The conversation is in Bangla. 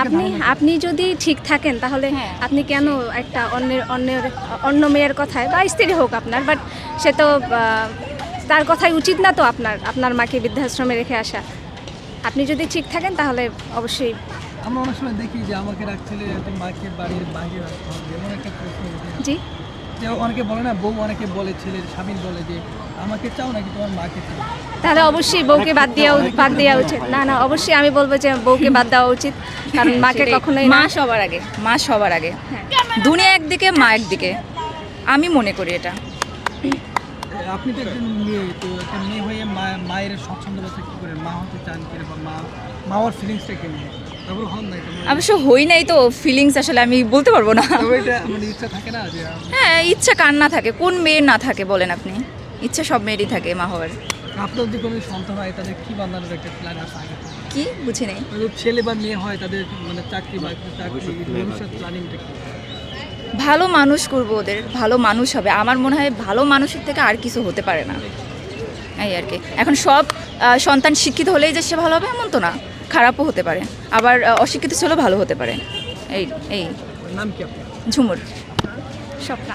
আপনি আপনি যদি ঠিক থাকেন তাহলে হ্যাঁ। আপনি কেন একটা অন্যের অন্যের অন্য মেয়ের কথায় বা স্ত্রী হোক আপনার বাট সে তো তার কথাই উচিত না তো আপনার আপনার মাকে বৃদ্ধাশ্রমে রেখে আসা। আপনি যদি ঠিক থাকেন তাহলে অবশ্যই। আমরা অনেক সময় দেখি যে আমাকে রাখছিলে মাকে বাড়ির বাইরে রাখতে হবে এমন একটা প্রশ্ন জি। যে অনেকে বলে না বউ অনেকে বলে ছেলের স্বামী বলে যে আমাকে চাও নাকি তোমার মাকে চাও? তাহলে অবশ্যই বউকে বাদ দেওয়া বাদ দেওয়া উচিত। না না অবশ্যই আমি বলব যে বউকে বাদ দেওয়া উচিত কারণ মাকে। কখনোই মা সবার আগে মা সবার আগে। হ্যাঁ। দুনিয়া একদিকে মা একদিকে। আমি মনে করি এটা। আপনি তো একজন মেয়ে তো একটা মেয়ে হয়ে মায়ের স্বচ্ছন্দতা কী করে মা হতে চান কি বা মা মা ওর ফিলিংসটা কে নিয়ে? অবশ্য হই নাই তো ফিলিংস আসলে আমি বলতে পারব না। মানে হ্যাঁ ইচ্ছা কার না থাকে কোন মেয়ের না থাকে বলেন আপনি। ইচ্ছা সব মেয়েরই থাকে মা হওয়ার। আপনার যদি কোনো সন্তান হয় তাদের কি বানানোর একটা প্ল্যান আছে কি? বুঝি নেই মানে ছেলে বা মেয়ে হয় তাদের মানে চাকরি বা চাকরি ভবিষ্যৎ প্ল্যানিংটা কি? ভালো মানুষ করব ওদের ভালো মানুষ হবে। আমার মনে হয় ভালো মানুষের থেকে আর কিছু হতে পারে না। এই আর কি। এখন সব সন্তান শিক্ষিত হলেই যে সে ভালো হবে এমন তো না। খারাপও হতে পারে। আবার অশিক্ষিত ছিল ভালো হতে পারে। এই এই। নাম কি আপনার? ঝুমুর। স্বপ্না।